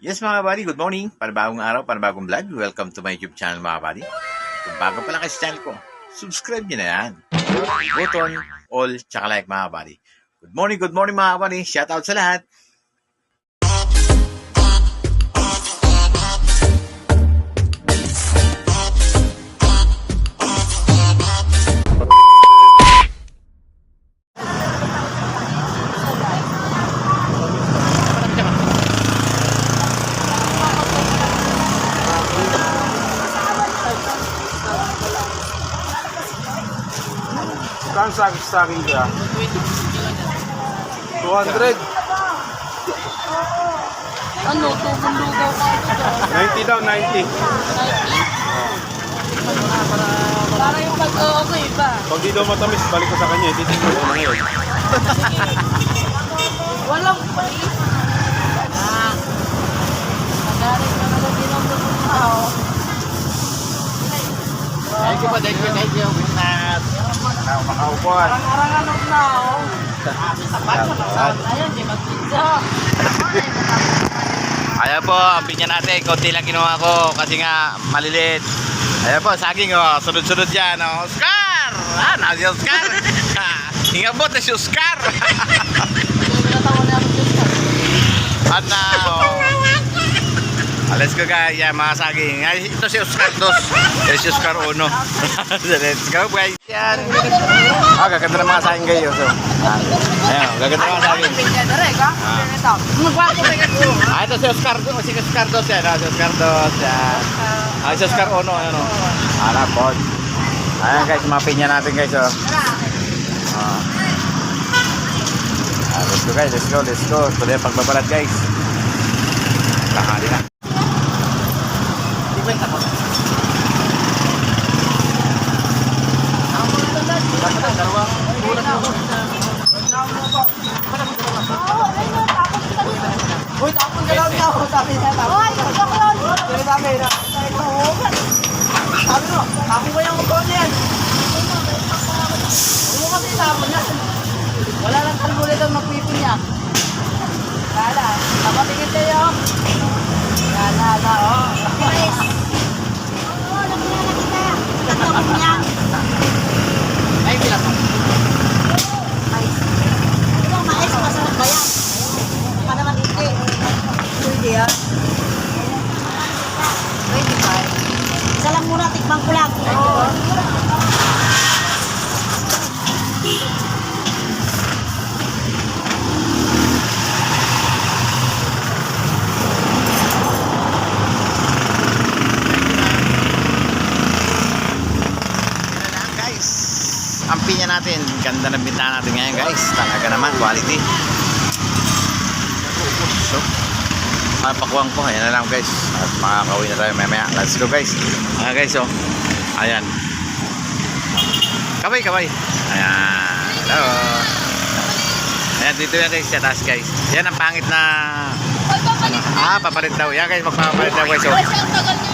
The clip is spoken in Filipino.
Yes mga buddy, good morning. Panibagong araw, panibagong vlog. Welcome to my YouTube channel mga buddy. Kung bago pa lang kayo sa channel ko, subscribe nyo na yan. Button, all, tsaka like mga buddy. Good morning, good morning mga buddy. Shout out sa lahat. Saan sa sa akin ka? 200. Ano, tubong-lugaw ka ito 90 daw, daw. 90. Para yung pag-okay ba? Pag di daw matamis, balik ko sa kanya. Titignan ko na ngayon. Walang pali. Ah. Nagaling na naman din ang mga tao. Thank you po, thank you, thank you. Winat. Makaupuan. Parang ano na ako. Ayun, di mag-pizza. Ayan po, ang pinya natin. Konti lang kinuha ko kasi nga maliliit. Ayan po, saging oh. Sunod-sunod yan. Oh. Oscar! Ah, na si Oscar. Hingabot na si Oscar. At na, oh. Alas ko guys, yan mga saging. Ay, ito si Oscar Dos. Ito si Oscar Uno. Let's go guys. Yan. Ah, gaganda ng mga saging kayo. So, ayan, gaganda ng mga saging. Ah, ito si Oscar Dos. Si Oscar Dos yan. ah, Si Oscar Dos. Yan. Ah, si Oscar Uno. Ano? Ala, pod. Ayan guys, mga pinya natin guys. Oh. Ah. Ah, let's go guys, let's go, let's go. Tuloy ang pagbabalat guys. Lakali na. Uy, tapon ka lang ako. Sabi niya, tapon. Uy, tapon ka lang. Sabi sabi na. Sabi mo, tapon ko yung yan. Huwag mo kasi tapon yan. Wala lang kalbulit ang magpipin niya. Wala. Tapatingin tayo. Yan, yan. Oh. Guys. Ay, muna, tikman ko lang. Oo. Yan lang guys. Ang pinya natin, ganda ng bintana natin ngayon guys. Talaga naman, quality. So, ah, pakuwang ko. Ayan na lang guys. At makakawin na tayo mamaya. Let's go guys. Ayan guys oh. Ayan. Kabay, kabay. Ayan. Hello. Ayan, dito yan guys. Sa taas guys. Yan ang pangit na... Ano? Ah, papalit daw. Yan guys, magpapalit daw guys. Oh.